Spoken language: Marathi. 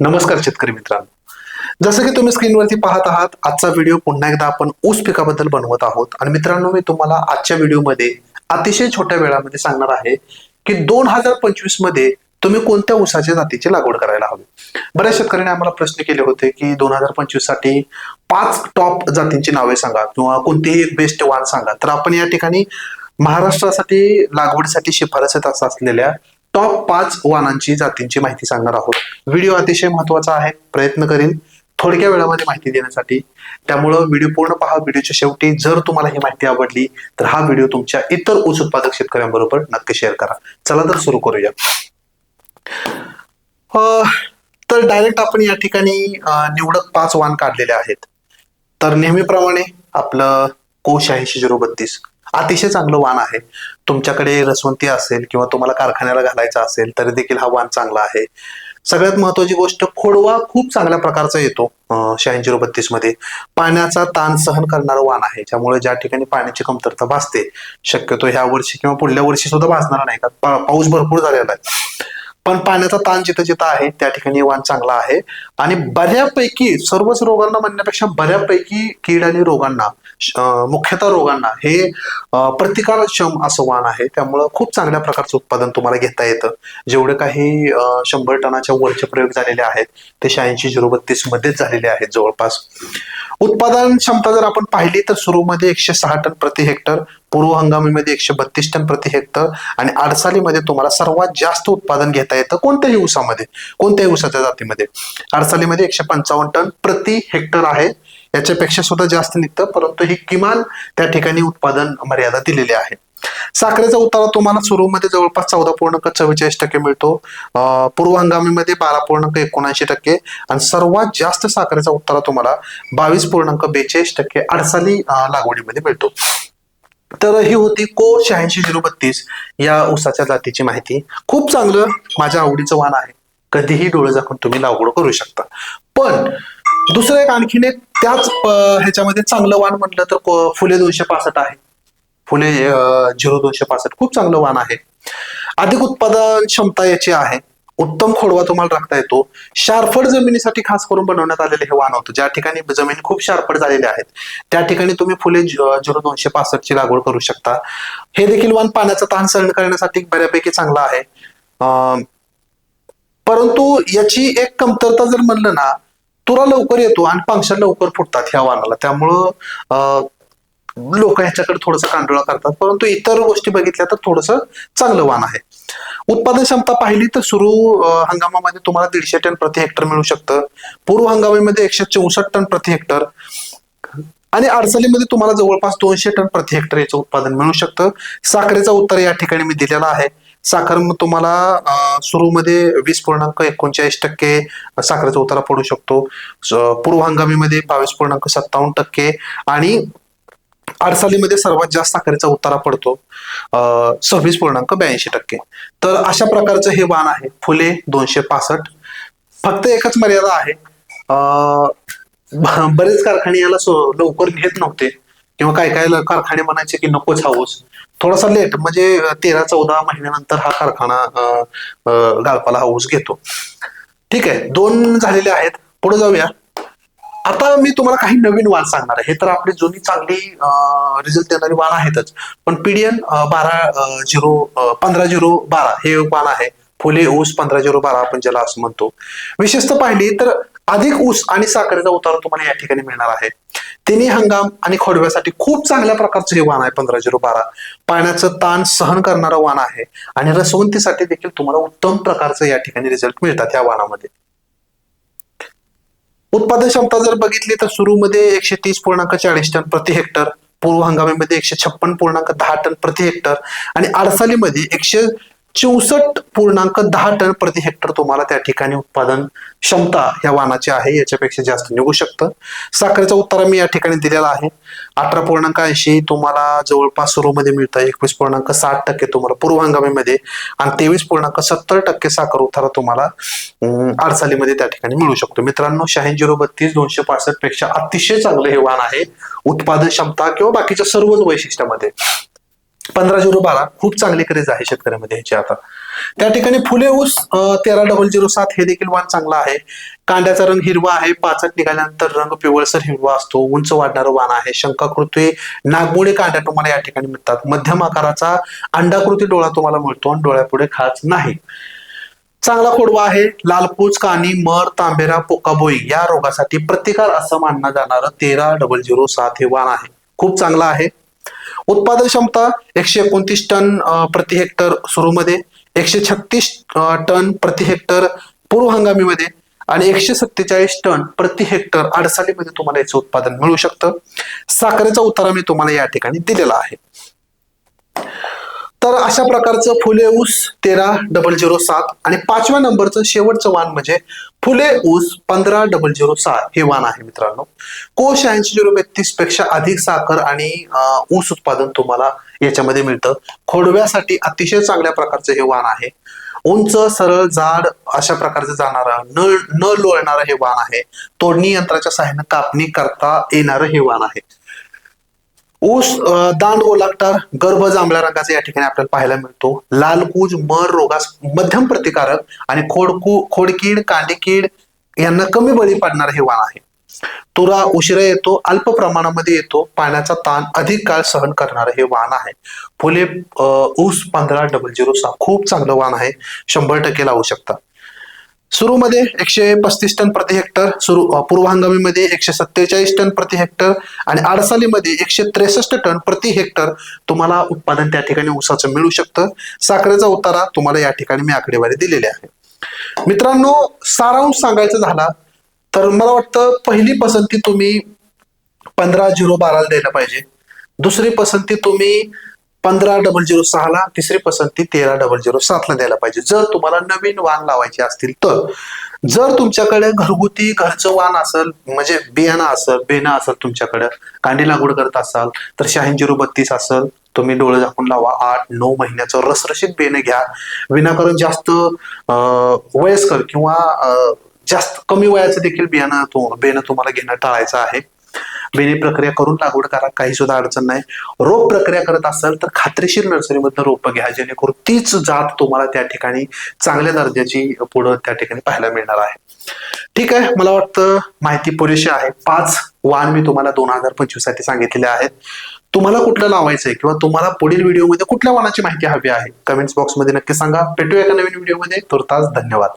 नमस्कार शेतकरी मित्रांनो. जसं की तुम्ही स्क्रीनवरती पाहत आहात आजचा व्हिडिओ पुन्हा एकदा आपण ऊस पिकाबद्दल बनवत आहोत. आणि मित्रांनो मी तुम्हाला आजच्या व्हिडिओमध्ये अतिशय छोट्या वेळामध्ये सांगणार आहे की दोन हजार पंचवीसमध्ये तुम्ही कोणत्या ऊसाच्या जातीची लागवड करायला हवी? बऱ्याच शेतकऱ्यांनी आम्हाला प्रश्न केले होते की दोन हजार पंचवीससाठी पाच टॉप जातींची नावे सांगा किंवा कोणतेही एक बेस्ट वाण सांगा. तर आपण या ठिकाणी महाराष्ट्रासाठी लागवडीसाठी शिफारस असलेल्या टॉप पाच वाहनांची जातींची माहिती सांगणार आहोत. व्हिडिओ अतिशय महत्त्वाचा आहे. प्रयत्न करीन थोडक्या वेळामध्ये माहिती देण्यासाठी. त्यामुळं व्हिडिओ पूर्ण पहा. व्हिडिओच्या शेवटी जर तुम्हाला ही माहिती आवडली तर हा व्हिडिओ तुमच्या इतर ऊस उत्पादक शेतकऱ्यांबरोबर नक्की शेअर करा. चला तर सुरू करूया. तर डायरेक्ट आपण या ठिकाणी निवडक पाच वाण काढलेले आहेत. तर नेहमीप्रमाणे आपलं कोश आहे झिरो बत्तीस. अतिशय चांगलं वाण आहे. तुमच्याकडे रसवंती असेल किंवा तुम्हाला कारखान्याला घालायचा असेल तरी देखील हा वाण चांगला आहे. सगळ्यात महत्वाची गोष्ट खोडवा खूप चांगल्या प्रकारचा येतो शहाऐंशी झिरो बत्तीसमध्ये. पाण्याचा ताण सहन करणारं वाण आहे त्यामुळे ज्या ठिकाणी पाण्याची कमतरता भासते शक्यतो ह्या वर्षी किंवा पुढल्या वर्षी सुद्धा भासणार नाही का पाऊस भरपूर झालेला आहे. पण पाण्याचा ताण जिथं जिथं आहे त्या ठिकाणी वाण चांगला आहे. आणि बऱ्यापैकी सर्वच रोगांना म्हणण्यापेक्षा बऱ्यापैकी कीड आणि रोगांना मुख्यतः रोगांना हे प्रतिकारक्षम असं वाण आहे. त्यामुळं खूप चांगल्या प्रकारचं उत्पादन तुम्हाला घेता येतं. जेवढे काही शंभर टनाच्या वरचे प्रयोग झालेले आहेत ते शहाऐंशी झिरो बत्तीस मध्येच झालेले आहेत जवळपास. उत्पादन क्षमता जर आपण पाहिली तर सुरूमध्ये एकशे सहा टन प्रति हेक्टर पूर्व हंगामीमध्ये एकशे बत्तीस टन प्रति हेक्टर आणि अडसालीमध्ये तुम्हाला सर्वात जास्त उत्पादन घेता येतं कोणत्याही ऊसामध्ये कोणत्याही ऊसाच्या जातीमध्ये. अडसालीमध्ये एकशे पंचावन्न टन प्रति हेक्टर आहे. याच्यापेक्षा सुद्धा जास्त निघतं परंतु ही किमान त्या ठिकाणी उत्पादन मर्यादा दिलेली आहे. साखरेचा उतारा तुम्हाला सुरूमध्ये जवळपास चौदा पूर्णांक चव्वेचाळीस टक्के मिळतो. अं, पूर्व हंगामीमध्ये बारा पूर्णांक एकोणऐंशी टक्के आणि सर्वात जास्त साखरेचा उतारा तुम्हाला बावीस पूर्णांक बेचाळीस टक्के अडसाली लागवडीमध्ये मिळतो. तर ही होती को शहाऐंशी झिरो बत्तीस या उसाच्या जातीची माहिती. खूप चांगलं माझ्या आवडीचं वाण आहे. कधीही डोळे झाकून तुम्ही लागवड करू शकता. पण दुसरं एक आणखीन एक त्याच ह्याच्यामध्ये चांगलं वाण म्हटलं तर फुले दोनशे पासष्ट आहे. फुले झिरो दोनशे पासष्ट. खूप चांगलं वाण आहे. अधिक उत्पादन क्षमता याची आहे. उत्तम खोडवा तुम्हाला राखता येतो. शारफड जमिनीसाठी खास करून बनवण्यात आलेले हे वाण होतं. ज्या ठिकाणी जमीन खूप शारफड झालेली आहेत त्या ठिकाणी तुम्ही फुले झिरो दोनशे पासष्ट ची लागवड करू शकता. हे देखील वाण पाण्याचा ताण सहन करण्यासाठी बऱ्यापैकी चांगला आहे. परंतु याची एक कमतरता जर म्हणलं ना तुरा लवकर येतो आणि पांगशा लवकर फुटतात ह्या वाणाला. त्यामुळं लोक ह्याच्याकडे थोडस कांडोळा करतात. परंतु इतर गोष्टी बघितल्या तर थोडस चांगलं वाण आहे. उत्पादन क्षमता पाहिली तर सुरू हंगामामध्ये तुम्हाला दीडशे टन प्रति हेक्टर मिळू शकतं. पूर्व हंगामामध्ये एकशे चौसष्ट टन प्रति हेक्टर. आणि अडचणीमध्ये तुम्हाला जवळपास दोनशे टन प्रति हेक्टर याचं उत्पादन मिळू शकतं. साखरेचा उत्तर या ठिकाणी मी दिलेला आहे. साखर मग तुम्हाला सुरूमध्ये वीस पूर्णांक एकोणचाळीस टक्के साखरेचा उतारा पडू शकतो. पूर्व हंगामीमध्ये बावीस पूर्णांक सत्तावन्न टक्के. आणि आरसालीमध्ये सर्वात जास्त साखरेचा उतारा पडतो अं, सव्वीस पूर्णांक ब्याऐंशी टक्के. तर अशा प्रकारचं हे वाण आहे फुले दोनशे पासष्ट. फक्त एकच मर्यादा आहे बरेच कारखाने याला लवकर घेत नव्हते. किंवा काय काय कारखाने म्हणायचे की नकोच हाऊस थोडासा लेट म्हणजे तेरा चौदा महिन्यानंतर हा कारखाना गाळपाला हाऊस घेतो. ठीक आहे दोन झालेले आहेत. पुढे जाऊया. आता मी तुम्हाला काही नवीन वाण सांगणार आहे. हे तर आपली जुनी चांगली रिझल्ट देणारी वाण आहेतच. पण पीडीएन बारा झिरो पंधरा झिरो बारा हे वाण आहे. फुले ऊस पंधरा झिरो बारा आपण ज्याला असं म्हणतो. विशेषतः पाहिली तर अधिक ऊस आणि साखरेचा उतारा तुम्हाला या ठिकाणी मिळणार आहे. तिन्ही हंगाम आणि खोडव्यासाठी खूप चांगल्या प्रकारचं हे वाण आहे पंधरा झिरो बारा. पाण्याचं ताण सहन करणारं वाण आहे आणि रसवंतीसाठी देखील तुम्हाला उत्तम प्रकारचं या ठिकाणी रिझल्ट मिळतात या वाणामध्ये उत्पादन क्षमता जर बघितली तर सुरूमध्ये एकशे तीस पूर्णांक चाळीस टन प्रति हेक्टर पूर्व हंगामीमध्ये एकशे छप्पन पूर्णांक दहा टन प्रति हेक्टर आणि आडसालीमध्ये एकशे चौसष्ट पूर्णांक दहा टन प्रति हेक्टर तुम्हाला त्या ठिकाणी उत्पादन क्षमता या वाहनाची आहे याच्यापेक्षा जास्त निघू शकतं. साखरेचा उत्तर मी या ठिकाणी दिलेला आहे. अठरा पूर्णांक ऐंशी तुम्हाला जवळपास सुरूमध्ये मिळतं. एकवीस पूर्णांक साठ टक्के तुम्हाला पूर्व हंगामीमध्ये आणि तेवीस पूर्णांक सत्तर टक्के साखर उतारा तुम्हाला अडसालीमध्ये त्या ठिकाणी मिळू शकतो. मित्रांनो शहाऐंशी झिरो बत्तीस दोनशे पासष्टपेक्षा अतिशय चांगलं हे वाहन आहे. उत्पादन क्षमता किंवा बाकीच्या सर्वच वैशिष्ट्यामध्ये. पंधरा झिरो बारा खूप चांगली क्रेज आहे शेतकऱ्यामध्ये ह्याची आता. त्या ठिकाणी फुले ऊस तेरा डबल झिरो सात हे देखील वाण चांगला आहे. कांड्याचा रंग हिरवा आहे. पाचट निघाल्यानंतर रंग पिवळसर हिरवा असतो. उंच वाढणारं वाण आहे. शंकाकृती नागमोडे कांड्या तुम्हाला या ठिकाणी मिळतात. मध्यम आकाराचा अंडाकृती डोळा तुम्हाला मिळतो आणि डोळ्यापुढे खाच नाही. चांगला खोडवा आहे. लालपूच कानी मर तांबेरा पोकाबोई या रोगासाठी प्रतिकार असं मानलं जाणारं तेरा डबल झिरो सात हे वाण आहे. खूप चांगला आहे. उत्पादन क्षमता एकशे एकोणतीस टन प्रति हेक्टर सुरूमध्ये एकशे छत्तीस टन प्रति हेक्टर पूर्व हंगामीमध्ये आणि एकशे सत्तेचाळीस टन प्रति हेक्टर अडसालीमध्ये तुम्हाला याचं उत्पादन मिळू शकतं. साखरेचा उतारा मी तुम्हाला या ठिकाणी दिलेला आहे. तर अशा प्रकारचं फुले ऊस तेरा डबल झिरो सात आणि पाचव्या नंबरचं शेवटचं वाण म्हणजे फुले ऊस पंधरा डबल झिरो सात हे वाण आहे मित्रांनो. कोश ऐंशी झिरो बत्तीसपेक्षा अधिक साखर आणि ऊस उत्पादन तुम्हाला याच्यामध्ये मिळतं. खोडव्यासाठी अतिशय चांगल्या प्रकारचं हे वाण आहे. उंच सरळ जाड अशा प्रकारचं जाणारं न न लोळणारं हे वाण आहे. तोडणी यंत्राच्या सहाय्याने कापणी करता येणारं हे वाण आहे. ऊस दांड गोलाकार गर्भ जांभळ्या रंगाचा या ठिकाणी आपल्याला पाहायला मिळतो. लाल कूज मर रोगास मध्यम प्रतिकारक आणि खोडकू खोडकीड कांडेकीड यांना कमी बळी पाडणार हे वाण आहे. तुरा उशिरा येतो अल्प प्रमाणामध्ये येतो पाण्याचा ताण अधिक काळ सहन करणारं हे वाण आहे. फुले ऊस पंधरा डबल झिरो सहा खूप चांगलं वाण आहे. शंभर टक्के लावू शकता. सुरूमध्ये एकशे पस्तीस टन प्रति हेक्टर सुरू अ, पूर्व हंगामीमध्ये एकशे सत्तेचाळीस टन प्रति हेक्टर आणि आडसालीमध्ये एकशे त्रेसष्ट टन प्रति हेक्टर तुम्हाला उत्पादन त्या ठिकाणी ऊसाचं मिळू शकतं. साखरेचा उतारा तुम्हाला या ठिकाणी मी आकडेवारी दिलेली आहे. मित्रांनो सारांश सांगायचं झाला तर मला वाटतं पहिली पसंती तुम्ही पंधरा झिरो बाराला द्यायला पाहिजे. दुसरी पसंती तुम्ही पंधरा डबल झिरो सहाला तिसरी पसंती तेरा डबल झिरो सातला द्यायला पाहिजे. जर तुम्हाला नवीन वाण लावायचे असतील तर जर तुमच्याकडे घरगुती घरचं वाण असेल म्हणजे बियाणं असेल बेणं असेल तुमच्याकडे कांडी लागवड करत असाल तर शहाऐंशी झिरो बत्तीस असेल तुम्ही डोळे झाकून लावा आठ नऊ महिन्याचं रसरशीत बेणं घ्या. विनाकारण जास्त अं, वयस्कर किंवा जास्त कमी वयाचं देखील बियाणं बेणं तुम्हाला घेणं टाळायचं आहे. बेने प्रक्रिया करून लागवड करा काही सुद्धा अडचण नाही. रोप प्रक्रिया करत असाल तर खात्रीशीर नर्सरीमधनं रोपं घ्या जेणेकरून तीच जात तुम्हाला त्या ठिकाणी चांगल्या दर्जाची पुढं त्या ठिकाणी पाहायला मिळणार आहे. ठीक आहे मला वाटतं माहिती पुरेशी आहे. पाच वाण मी तुम्हाला दोन हजार पंचवीससाठी सांगितलेले आहेत. तुम्हाला कुठलं लावायचंय किंवा तुम्हाला पुढील व्हिडिओमध्ये कुठल्या वाणाची माहिती हवी आहे? कमेंट्स बॉक्समध्ये नक्की सांगा. भेटूया एका नवीन व्हिडिओमध्ये. तुर्तास धन्यवाद.